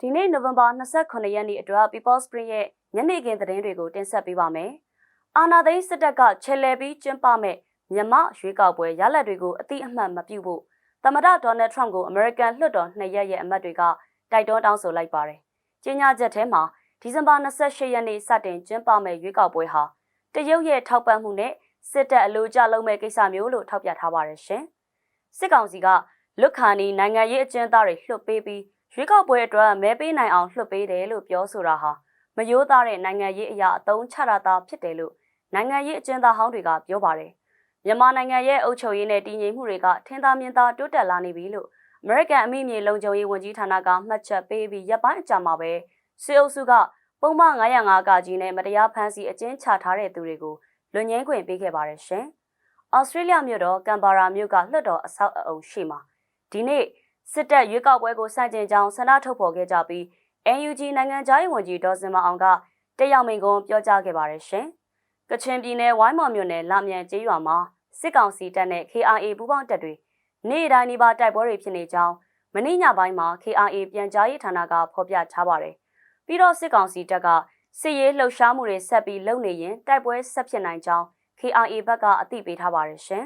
ဒီနေ့နိုဝင်ဘာ29ရက်နေ့အတွက် People Spring ရဲ့ညနေခင်းသတင်းတွေကိုတင်ဆက်ပေးပါမယ်။အာနာသိန်းစစ်တပ်ကချဲလဲပြီးကျင်းပမဲ့မြမရွေးကောက်ပွဲရလဒ်တွေကိုအတိအမှန်မပြုဖို့သမ္မတဒေါ်နယ်ထရမ့်ကိုအမေရိကန်လွှတ်တော်နှစ်ရက်ရဲ့အမတ်တွေကတိုက်တွန်းတောင်းဆိုလိုက်ပါတယ်။ကြေညာချက်ထဲမှာဒီဇင်ဘာ28ရက်နေ့စတင်ကျင်းပမဲ့ရွေးကောက်ပွဲဟာတရုတ်ရဲ့ထောက်ပံ့မှုနဲ့စစ်တပ်အလို့ကြလုံးမဲ့ကိစ္စမျိုးလို့ထောက်ပြထားပါတယ်ရှင်။စစ်ကောင်စီကလွတ်ခါနီနိုင်ငံရေးအကျဉ်းသားတွေလွှတ်ပေးပြီး ရွေးကောက်ပွဲအတွက်မဲပေးနိုင်အောင်လွှတ်ပေးတယ်လို့ပြောဆိုတာဟာမယိုးသားတဲ့နိုင်ငံရေးအရာအသုံးချတာသာဖြစ်တယ်လို့နိုင်ငံရေးအကျဉ်းသားဟောင်းတွေကပြောပါတယ်။မြန်မာနိုင်ငံရဲ့အုပ်ချုပ်ရေးနဲ့တည်ငြိမ်မှုတွေကထင်သာမြင်သာတိုးတက်လာနေပြီလို့အမေရိကန်အမိမြေလုံခြုံရေးဝန်ကြီးဌာနကမှတ်ချက်ပေးပြီးရပ်ပိုင်းအကြာမှာပဲစစ်အုပ်စုကပုံမှန်905ကကြီးနဲ့မတရားဖမ်းဆီးအကျဉ်းချထားတဲ့သူတွေကိုလွန်ငင်းခွင့်ပေးခဲ့ပါတယ်ရှင်။ဩစတြေးလျမြို့တော်ကမ်ဘာရာမြို့ကလွှတ်တော်အဆောက်အအုံရှိမှာဒီနေ့ စစ်တပ်ရွေးကောက်ပွဲကိုစတင်ကြောင်းဆန္ဒထုတ်ဖော်ခဲ့ကြပြီး NUG နိုင်ငံသားရေးဝန်ကြီးဒေါ်စင်မအောင်ကတက်ရောက်မိန့်ခွန်းပြောကြားခဲ့ပါတယ်ရှင်။ကချင်ပြည်နယ်ဝိုင်းမော်မြို့နယ်လာမြန်ကျေးရွာမှာစစ်ကောင်စီတပ်နဲ့ KRA ပူးပေါင်းတပ်တွေနေ့တိုင်းဒီပါတိုက်ပွဲတွေဖြစ်နေကြောင်းမနေ့ညပိုင်းမှာ KRA ပြန်ကြားရေးဌာနကဖော်ပြထားပါတယ်။ပြီးတော့စစ်ကောင်စီတပ်ကစစ်ရေးလှုပ်ရှားမှုတွေဆက်ပြီးလုပ်နေရင်တိုက်ပွဲဆက်ဖြစ်နိုင်ကြောင်း KRA ဘက်ကအသိပေးထားပါတယ်ရှင်